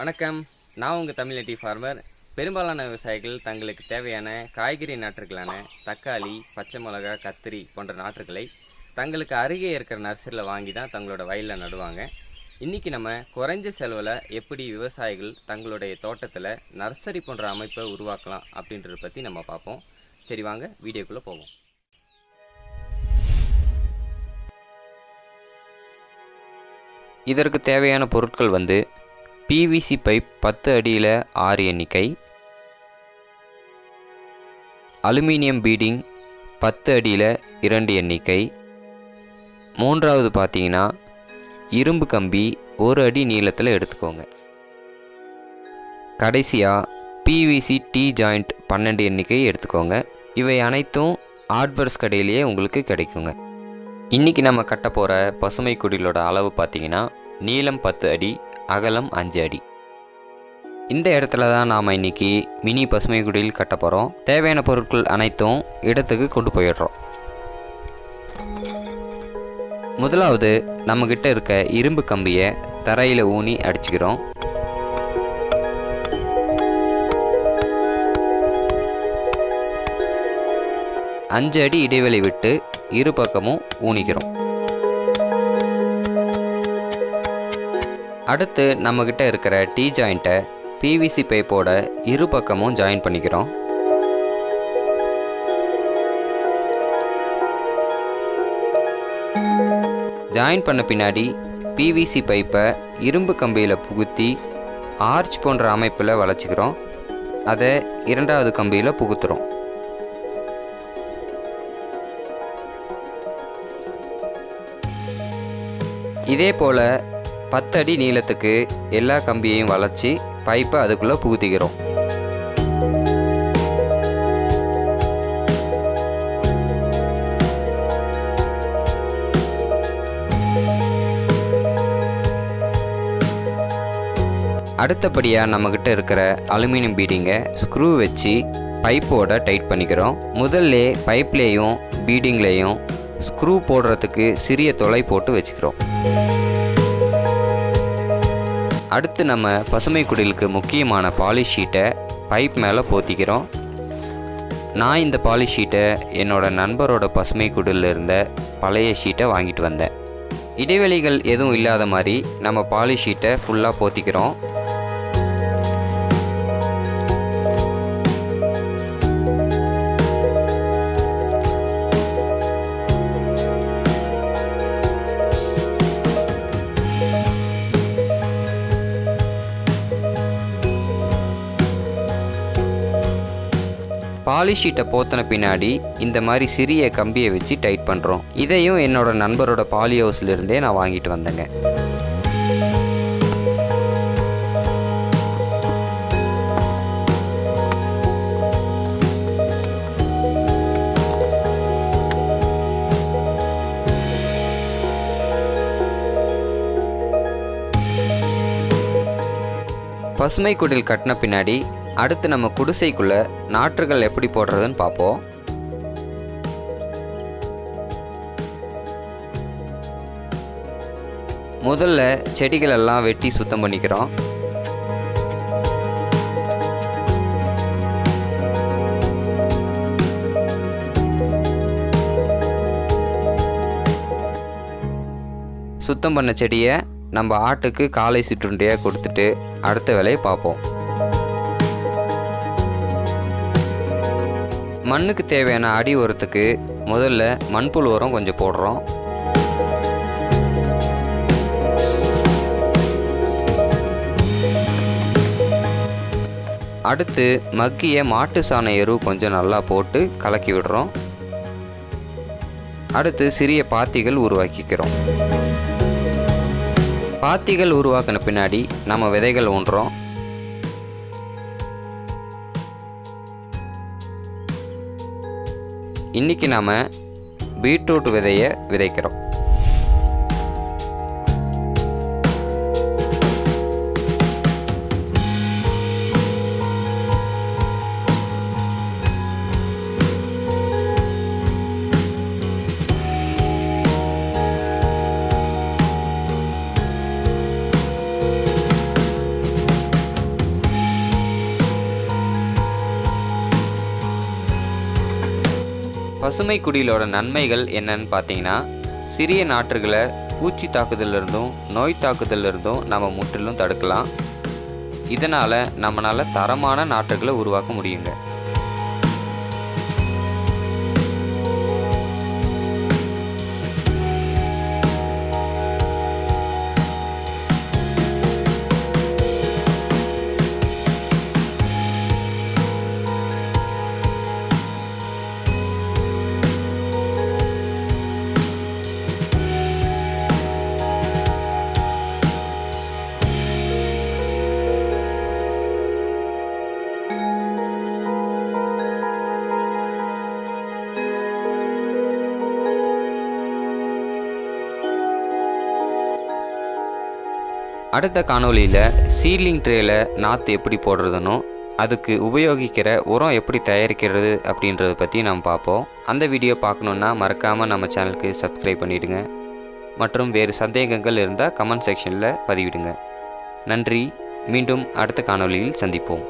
வணக்கம். நான் உங்கள் தமிழ் ஃபார்மர். பெரும்பாலான விவசாயிகள் தங்களுக்கு தேவையான காய்கறி நாற்றுகளான தக்காளி பச்சை மிளகா கத்திரி போன்ற நாற்றுகளை தங்களுக்கு அருகே இருக்கிற நர்சரியில் வாங்கி தான் தங்களோட வயலில் நடுவாங்க. இன்றைக்கி நம்ம குறைஞ்ச செலவில் எப்படி விவசாயிகள் தங்களுடைய தோட்டத்தில் நர்சரி போன்ற அமைப்பை உருவாக்கலாம் அப்படின்றத பற்றி நம்ம பார்ப்போம். சரி வாங்க வீடியோக்குள்ளே போவோம். இதற்கு தேவையான பொருட்கள் வந்து பிவிசி பைப் பத்து அடியில் ஆறு எண்ணிக்கை. அலுமினியம் பீடிங் பத்து அடியில் இரண்டு எண்ணிக்கை. மூன்றாவது பார்த்தீங்கன்னா இரும்பு கம்பி ஒரு அடி நீளத்தில் எடுத்துக்கோங்க. கடைசியாக பிவிசி டி ஜாயிண்ட் பன்னெண்டு எண்ணிக்கை எடுத்துக்கோங்க. இவை அனைத்தும் ஆட்வர்ஸ் கடையிலேயே உங்களுக்கு கிடைக்குங்க. இன்றைக்கி நம்ம கட்ட போகிற பசுமை குடிலோட அளவு பார்த்தீங்கன்னா நீளம் பத்து அடி அகலம் அஞ்சு அடி. இந்த இடத்துல தான் நாம் இன்றைக்கி மினி பசுமை குடியில் கட்ட போகிறோம் தேவையான பொருட்கள் அனைத்தும் இடத்துக்கு கொண்டு போயிடுறோம். முதலாவது நம்மக்கிட்ட இருக்க இரும்பு கம்பியை தரையில் ஊனி அடிச்சுக்கிறோம். அஞ்சு அடி இடைவெளி விட்டு இரு பக்கமும் ஊனிக்கிறோம். அடுத்து நம்மக்கிட்ட இருக்கிற டீ ஜாயிண்ட்டை பிவிசி பைப்போட இரு பக்கமும் ஜாயின் பண்ணிக்கிறோம். ஜாயின் பண்ண பின்னாடி பிவிசி பைப்பை இரும்பு கம்பியில் புகுத்தி ஆர்ச் போன்ற அமைப்பில் வளைச்சிக்கிறோம். அதை இரண்டாவது கம்பியில் புகுத்துறோம். இதே போல் பத்தடி நீளத்துக்கு எல்லா கம்பியையும் வளைச்சி பைப்பை அதுக்குள்ளே புகுத்திக்கிறோம். அடுத்தபடியாக நம்மக்கிட்ட இருக்கிற அலுமினியம் பீடிங்கை ஸ்க்ரூ வச்சு பைப்போட டைட் பண்ணிக்கிறோம். முதல்ல பைப்லேயும் பீடிங்லேயும் ஸ்க்ரூ போடுறதுக்கு சிறிய தொலை போட்டு வச்சுக்கிறோம். அடுத்து நம்ம பசுமை குடிலுக்கு முக்கியமான பாலிஷ் ஷீட்டை பைப் மேலே போத்திக்கிறோம். நான் இந்த பாலிஷ் ஷீட்டை என்னோட நண்பரோட பசுமை குடிலில் இருந்த பழைய ஷீட்டை வாங்கிட்டு வந்தேன். இடைவெளிகள் எதுவும் இல்லாத மாதிரி நம்ம பாலிஷ் ஷீட்டை ஃபுல்லாக போத்திக்கிறோம். பாலிஷீட்டை போத்தின பின்னாடி இந்த மாதிரி சிறிய கம்பியை வச்சு டைட் பண்ணுறோம் இதையும் என்னோட நண்பரோட பாலி ஹவுஸ்லேருந்தே நான் வாங்கிட்டு வந்தேங்க. பசுமை குடில் கட்டின பின்னாடி அடுத்து நம்ம குடிசைக்குள்ளே நாற்றுகள் எப்படி போடுறதுன்னு பார்ப்போம். முதல்ல செடிகள் எல்லாம் வெட்டி சுத்தம் பண்ணிக்கிறோம். சுத்தம் பண்ண செடியை நம்ம ஆட்டுக்கு காலை சிற்றுண்டியாக கொடுத்துட்டு அடுத்த வேலையை பார்ப்போம். மண்ணுக்கு தேவையான அடி உரத்துக்கு முதல்ல மண்புழு உரம் கொஞ்சம் போடுறோம். அடுத்து மக்கிய மாட்டு சாண எரு கொஞ்சம் நல்லா போட்டு கலக்கி விடுறோம். அடுத்து சிறிய பாத்திகள் உருவாக்கிக்கிறோம். பாத்திகள் உருவாக்கின பின்னாடி நம்ம விதைகள் ஊன்றோம். இன்றைக்கி நாம் பீட்ரூட் விதையை விதைக்கிறோம். பசுமை குடிலோட நன்மைகள் என்னன்னு பார்த்தீங்கன்னா சிறிய நாற்றுகளை பூச்சி தாக்குதலிருந்தும் நோய் தாக்குதலிருந்தும் நம்ம முற்றிலும் தடுக்கலாம். இதனால் நம்மளால் தரமான நாற்றுகளை உருவாக்க முடியுங்க. அடுத்த காணொலியில் சீட்லிங் ட்ரேயில் நாற்று எப்படி போடுறதுனோ அதுக்கு உபயோகிக்கிற உரம் எப்படி தயாரிக்கிறது அப்படின்றத பற்றி நாம் பார்ப்போம். அந்த வீடியோ பார்க்கணுன்னா மறக்காமல் நம்ம சேனலுக்கு சப்ஸ்கிரைப் பண்ணிவிடுங்க மற்றும் வேறு சந்தேகங்கள் இருந்தால் கமெண்ட் செக்ஷனில் பதிவிடுங்க. நன்றி. மீண்டும் அடுத்த காணொளியில் சந்திப்போம்.